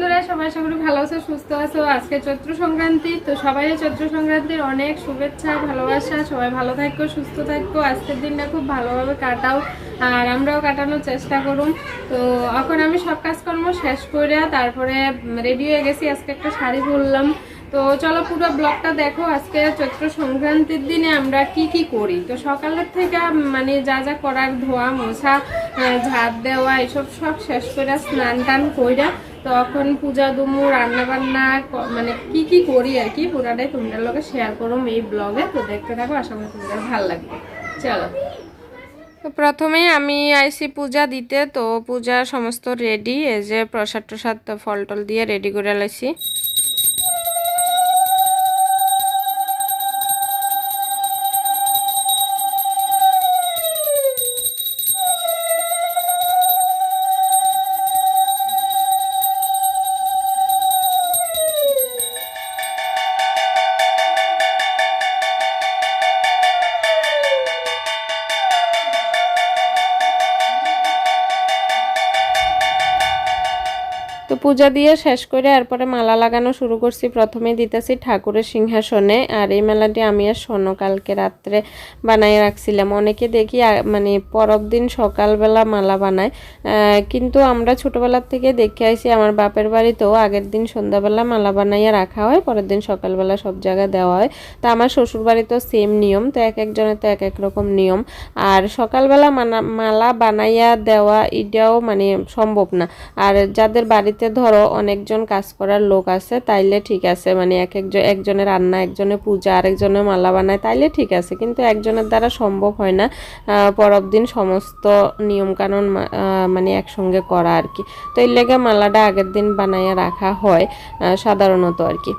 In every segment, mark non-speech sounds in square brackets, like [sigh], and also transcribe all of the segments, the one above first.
বন্ধুরা, সবাই করি ভালো আছো, সুস্থ আছো। আজকে চৈত্র সংক্রান্তি, তো সবাই চৈত্র সংক্রান্তির অনেক শুভেচ্ছা, ভালোবাসা। সবাই ভালো থাকো, সুস্থ থাকো। আজকের দিনটা খুব ভালোভাবে কাটাও, আর আমরাও কাটানোর চেষ্টা করুন। তো এখন আমি সব কাজকর্ম শেষ করে তারপরে রেডি হয়ে গেছি, আজকে একটা শাড়ি পরলাম তো চলো পুরো ব্লগটা দেখো, আজকে চৈত্র সংক্রান্তির দিনে আমরা কি কি করি? তো সকালের থেকে মানে যা যা করার ধোয়া মোছা ঝাড় দেওয়া, এসব সব শেষ করে স্নান টান কইরা তখন পূজা দুমু, রান্নাবান্না মানে কি কি করি আর কি, পুরাটাই তোমাদের লোকে শেয়ার করুম এই ব্লগে তো দেখতে থাকো, আশা করি তোমাদের ভালো লাগবে। চলো। তো প্রথমেই আমি আইসি পূজা দিতে, তো পূজা সমস্ত রেডি এই যে প্রসাদ টসাদ ফল টল দিয়ে রেডি করে লাইছি। পূজা দিয়ে শেষ করে এরপরে মালা লাগানো শুরু করছি। প্রথমেই দিতেছি ঠাকুরের সিংহাসনে, আর এই মেলাটি আমি আর কালকে রাত্রে বানাই রাখছিলাম। অনেকে দেখি মানে পরব দিন সকালবেলা মালা বানায়। কিন্তু আমরা ছোটোবেলার থেকে দেখে আইছি আমার বাপের বাড়িতেও আগের দিন সন্ধ্যাবেলা মালা বানাইয়া রাখা হয়, পরের দিন সকালবেলা সব জায়গায় দেওয়া হয়। তা আমার শ্বশুর বাড়িতেও সেম নিয়ম, তো এক একজনের তো এক এক রকম নিয়ম। আর সকালবেলা মালা বানাইয়া দেওয়া এটাও মানে সম্ভব না। আর যাদের বাড়িতে ধরো অনেকজন কাজ করার লোক আছে, তাইলে ঠিক আছে। মানে এক একজন একজনের রান্না, একজনের পূজা, আরেকজনের মালা বানায়, তাইলে ঠিক আছে। কিন্তু একজনের দ্বারা সম্ভব হয় না পরব দিন সমস্ত নিয়মকানুন মানে একসঙ্গে করা আর কি। তো এর লেগে মালাটা আগের দিন বানাইয়া রাখা হয় সাধারণত আর কি।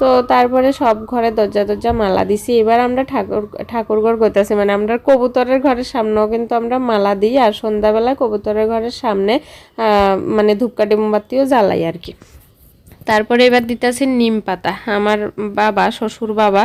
তো তারপরে সব ঘরে দরজা দরজা মালা দিছি। এবার আমরা ঠাকুর ঠাকুরঘর করতেছি মানে আমরা কবুতরের ঘরের সামনেও কিন্তু আমরা মালা দিই। আর সন্ধ্যাবেলা কবুতরের ঘরের সামনে মানে ধূপকাঠি মোমবাতিও জ্বালাই আর কি। তারপরে এবার দিতেছে নিম পাতা। আমার বাবা, শ্বশুর বাবা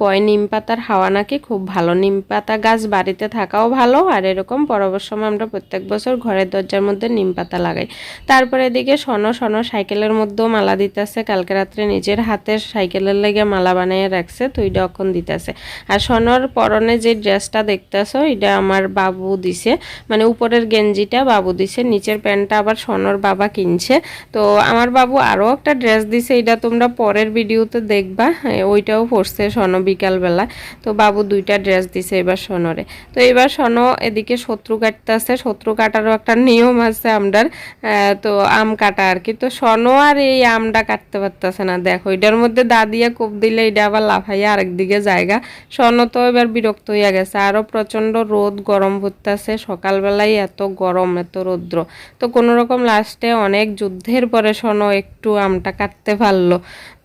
কয় নিম পাতার হাওয়া নাকি খুব ভালো। নিম পাতা গাছ বাড়িতে থাকাও ভালো আর এরকম পরবর সময় আমরা প্রত্যেক বছর ঘরের দরজার মধ্যে নিম পাতা লাগাই। তারপরে এদিকে সন সন সাইকেলের মধ্যেও মালা দিতেছে। কালকে রাত্রে নিজের হাতে সাইকেলের লেগে মালা বানাইয়া রাখছে, তো এটা এখন দিতেছে। আর সনর পরনে যে ড্রেসটা দেখতেছো এটা আমার বাবু দিছে। মানে উপরের গেঞ্জিটা বাবু দিছে, নিচের প্যান্টটা আবার সনর বাবা কিনছে। তো আমার বাবু আরও একটা ড্রেস দিছে এটা তোমরা পরের ভিডিওতে দেখবা। হ্যাঁ, ওইটাও পরছে সন বিকালবেলা। তো বাবু দুইটা ড্রেস দিছে এবার সনরে। তো এবার সন এদিকে শত্রু কাটতে আছে শত্রু কাটারও একটা নিয়ম আছে আমরার আহ, তো আম কাটা আর কি। তো সন আর এই আমটা কাটতে পারতেছে না। দেখো এটার মধ্যে দা দিয়ে কোপ দিলে এটা আবার লাফাইয়া আরেকদিকে জায়গা। সন তো এবার বিরক্ত হইয়া গেছে। আরও প্রচণ্ড রোদ গরম পড়তেছে সকালবেলায় এত গরম এত রৌদ্র। তো কোনোরকম লাস্টে অনেক যুদ্ধের পরে শোনো একটু আমটা কাটতে পারল।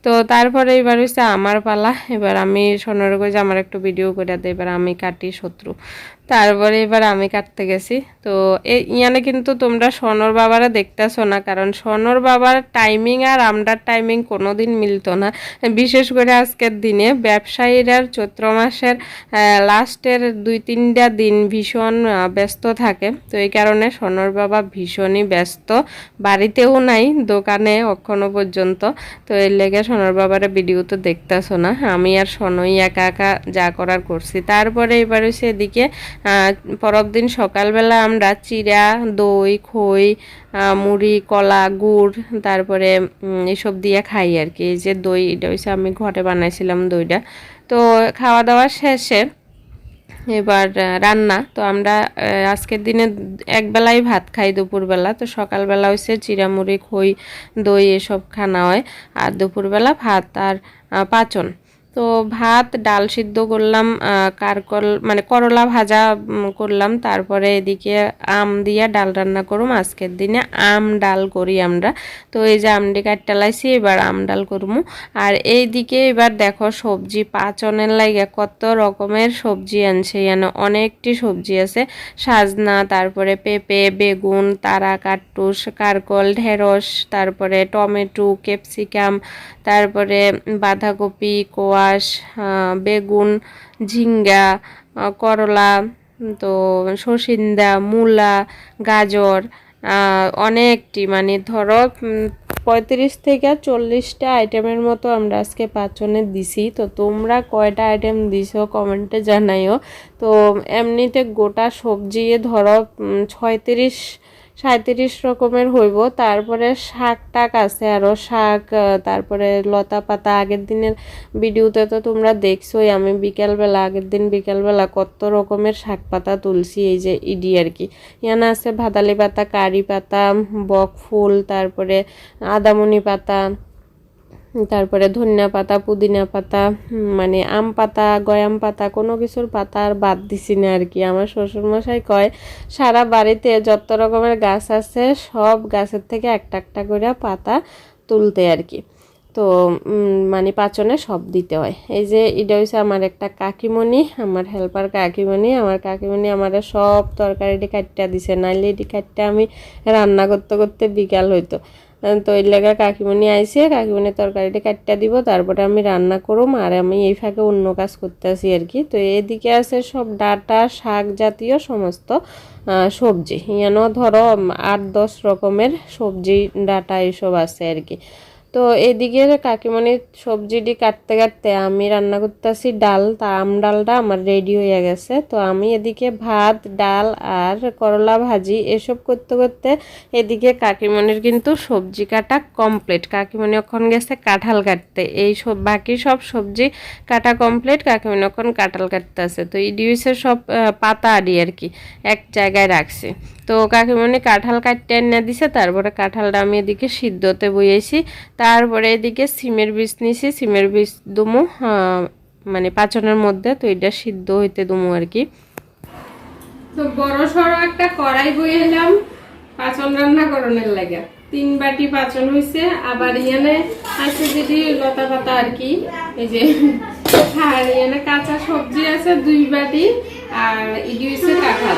তো তারপরে এবার হচ্ছে আমার পালা। এবার আমি সোনার যে আমার একটু ভিডিও করে দেয় এবার আমি কাটি শত্রু। তারপরে এবার আমি কাটতে গেছি। তো ইয়ানে কিন্তু তোমরা সনর বাবারা দেখতেছো না কারণ সনর বাবার টাইমিং আর আমরার টাইমিং কোনোদিন মিলতো না। বিশেষ করে আজকের দিনে ব্যবসায়ীরা চৈত্র মাসের লাস্টের দুই তিনটা দিন ভীষণ ব্যস্ত থাকে। তো এই কারণে সনর বাবা ভীষণই ব্যস্ত। বাড়িতেও নাই দোকানে এখনও পর্যন্ত। তো এর লেগে সোনার বাবারা ভিডিও তো দেখতেছো না। আমি আর সোনই একা একা যা করার করছি। তারপরে এবার আহ, পরের দিন সকালবেলা আমরা চিড়া, দই, খই মুড়ি, কলা, গুড়, তারপরে এসব দিয়ে খাই আর কি। যে দই, এটা হচ্ছে আমি ঘরে বানাইছিলাম দইটা। তো খাওয়া দাওয়া শেষে এবার রান্না। তো আমরা আজকের দিনে একবেলাই ভাত খাই দুপুরবেলা। তো সকালবেলা হচ্ছে চিরামুড়ি খই, দই এসব খানা হয়। আর দুপুরবেলা ভাত আর পাচন। তো ভাত, ডাল সিদ্ধ করলাম কারকল মানে করলা ভাজা করলাম। তারপরে এদিকে আম দিয়া ডাল রান্না করুম। আজকের দিনে আম ডাল করি আমরা। তো এই যে আমডি কাটটা লাইছি এবার আম ডাল করমু। আর এইদিকে এবার দেখো সবজি, পাচনের লাগে কত রকমের সবজি আনছে। এখানে অনেকটি সবজি আছে। সাজনা, তারপরে পেঁপে, বেগুন তারা কাট্টুস কারকল, ঢেঁড়স, তারপরে টমেটো, ক্যাপসিকাম, তারপরে বাঁধাকপি কোয়াশ আহ, বেগুন ঝিঙ্গা করলা তো সসিন্দা মূলা গাজর অনেকটি মানে ধরো পঁয়ত্রিশ থেকে চল্লিশটা আইটেমের মতো আমরা আজকে পাঁচজনে দিছি। তো তোমরা কয়টা আইটেম দিছো কমেন্টে জানাইও। তো এমনিতে গোটা সবজি ধরো ছয়ত্রিশ সাঁত্রিশ রকমের হইব। তারপরে শাক টাক আছে আরও শাক তারপরে লতা পাতা। আগের দিনের ভিডিওতে তো তোমরা দেখছোই, আমি বিকালবেলা, আগের দিন বিকালবেলা কত রকমের শাক পাতা তুলছি, এই যে ইডি আর কি। ইয়ানা আছে ভাদালি পাতা, কারি পাতা, বক ফুল, তারপরে আদামনি পাতা তারপরে ধনিয়া পাতা, পুদিনা পাতা মানে আম পাতা, গয়াম পাতা, কোনো কিছুর পাতা আর বাদ দিছি না আর কি। আমার শ্বশুরমশাই কয়, সারা বাড়িতে যত রকমের গাছ আছে, সব গাছের থেকে একটা একটা করে পাতা তুলতে আর কি। তো মানে পাচনে সব দিতে হয়। এই যে, এটা হচ্ছে আমার একটা কাকিমণি, আমার হেল্পার কাকিমণি। আমার কাকিমণি আমার সব তরকারিটি কাটটা দিছে, নাইলে এটি কাটটা আমি রান্না করতে করতে বিকাল হইতো। তো এর লাগে কাকিমণি আইসে কাকিমণি তরকারিটা কাটটা দিব, তারপরে আমি রান্না করুম, আর আমি এই ফাঁকে অন্য কাজ করতে আসি আর কি। তো এদিকে আছে সব ডাটা, শাক জাতীয় সমস্ত সবজি। ইয়ানো ধরো আট দশ রকমের সবজি, ডাটা এসব আছে আর কি। তো এদিকে কাকিমণির সবজিটি কাটতে কাটতে আমি রান্না করতেছি ডাল, তা আম ডালটা আমার রেডি হয়ে গেছে। তো আমি এদিকে ভাত, ডাল আর করলা ভাজি এসব করতে করতে এদিকে কাকিমণির কিন্তু সবজি কাটা কমপ্লিট কাকিমণি এখন গেছে কাঁঠাল কাটতে। এই সব, বাকি সব সবজি কাটা কমপ্লিট কাকিমণি এখন কাঁঠাল কাটতে আছে তো ইডিউসের সব পাতা আদি আর কি এক জায়গায় রাখছে। তো কাকিমণি কাঁঠাল কাটতে এনে দিছে, তারপরে কাঁঠালটা আমি এদিকে সিদ্ধতে বইয়েছি, তারপরে এদিকে সিমের বীজ নিছি, সিমের বীজ দুমু মানে পাচনের মধ্যে, তো এটা সিদ্ধ হইতে দুমু আর কি। তো বড় সড়ো একটা কড়াই বই এলাম, পাচন রান্না করণের লাগে। তিন বাটি পাচন হইছে, আবার ইয়ানে আছে যেটি লতা পাতা আর কি, এই যে, আর ইয়ানে কাঁচা সবজি আছে দুই বাটি, আর ইডি হইছে কাঁঠাল।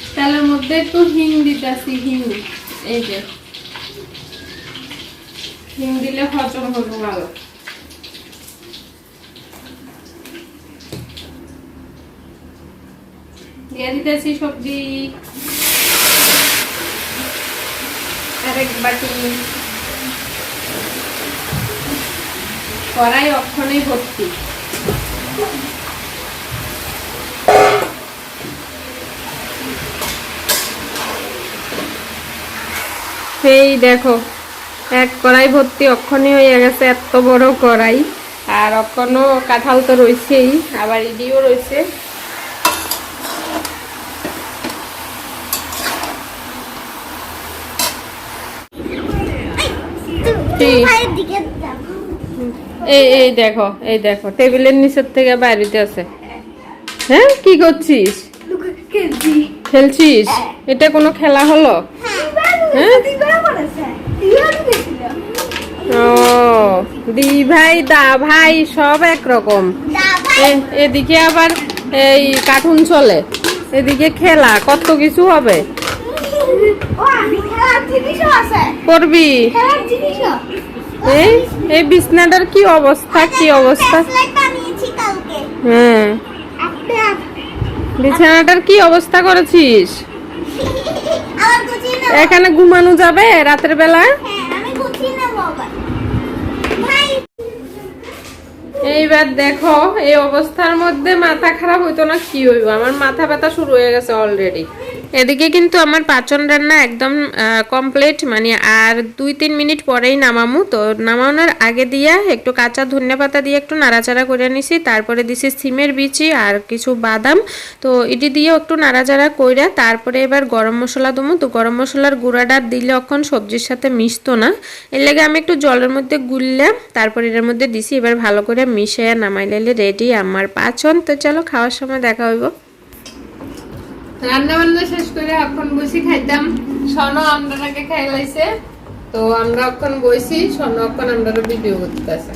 তেলের মধ্যে একটু হিং দিতেছি, হিং। এই যে। হিং দিলে হজম হবে ভালো। দিয়ে দিতেছি সবজি। আরেক বাটি। কড়াই অক্ষণে ভর্তি। এই দেখো এক কড়াই ভর্তি অক্ষণে হয়ে গেছে এত বড় কড়াই। আর অক্ষণও কাঁঠাল তো রয়েছেই আবার ইডিও রয়েছে। এই এই দেখো এই দেখো টেবিলের নিচের থেকে বাইরেতে আছে। হ্যাঁ কি করছিস? খেলছিস? এটা কোনো খেলা হলো? হ্যাঁ? ও, দি ভাই, দা ভাই, সব একরকম এদিকে আবার এই কার্টুন চলে এদিকে খেলা, কত কিছু হবে। করবি এই এই বিছনাটার কি অবস্থা কি অবস্থা। হ্যাঁ বিছানাটার কি অবস্থা করেছিস। এখানে ঘুমানো যাবে রাতের বেলা? হ্যাঁ, এইবার দেখো এই অবস্থার মধ্যে মাথা খারাপ হইতো না কি হইব? আমার মাথা ব্যথা শুরু হয়ে গেছে অলরেডি এদিকে কিন্তু আমার পাচন রান্না একদম কমপ্লিট মানে আর দুই তিন মিনিট পরেই নামামু। তো নামানোর আগে দিয়া একটু কাঁচা ধনিয়া পাতা দিয়ে একটু নাড়াচাড়া করে নিছি। তারপরে দিছি সিমের বিচি আর কিছু বাদাম। তো এটি দিয়ে একটু নাড়াচাড়া কইরা তারপরে এবার গরম মশলা দমু তো গরম মশলার গুঁড়াটা দিলে অখন সবজির সাথে মিশতো না। এর লাগে আমি একটু জলের মধ্যে গুললাম। তারপর এর মধ্যে দিছি, এবার ভালো করে মিশিয়ে নামাই লাইলে রেডি আমার পাচন তো চলো খাওয়ার সময় দেখা হইব। রান্না বান্না শেষ করে এখন বসে খাইতাম। সনো আমরাকে খাই লাইছে তো আমরা এখন বইছি স্বর্ণ এখন আমরা ভিডিও করতেছে।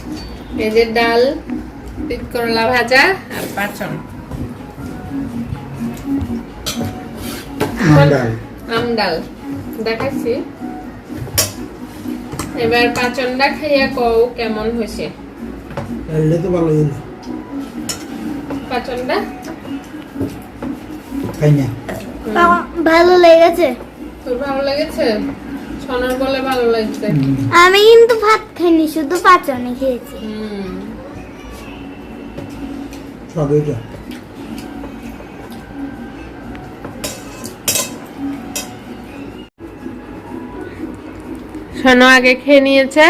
এই যে ডাল করলা ভাজা আর পাচন। আম ডাল। দেখাচ্ছি। এবার পাচনটা খাইয়া কও কেমন হয়েছে। পাচনটা? খাই না ভালো লেগেছে। তোর ভালো লেগেছে? ছনার বলে ভালো লাগছে। আমি কিন্তু ভাত খাইনি শুধু পাচনে খেয়েছি। হুম সব এটা স্বর্ণ আগে খেয়ে নিয়েছে।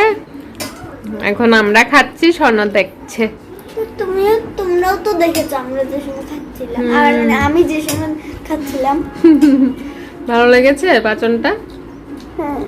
এখন আমরা খাচ্ছি স্বর্ণ দেখছে। তুমিও তোমরাও তো দেখেছ আমরা যে সময় খাচ্ছিলাম। আর আমি যে সময় খাচ্ছিলাম। [laughs] ভালো লেগেছে পাচনটা? হ্যাঁ।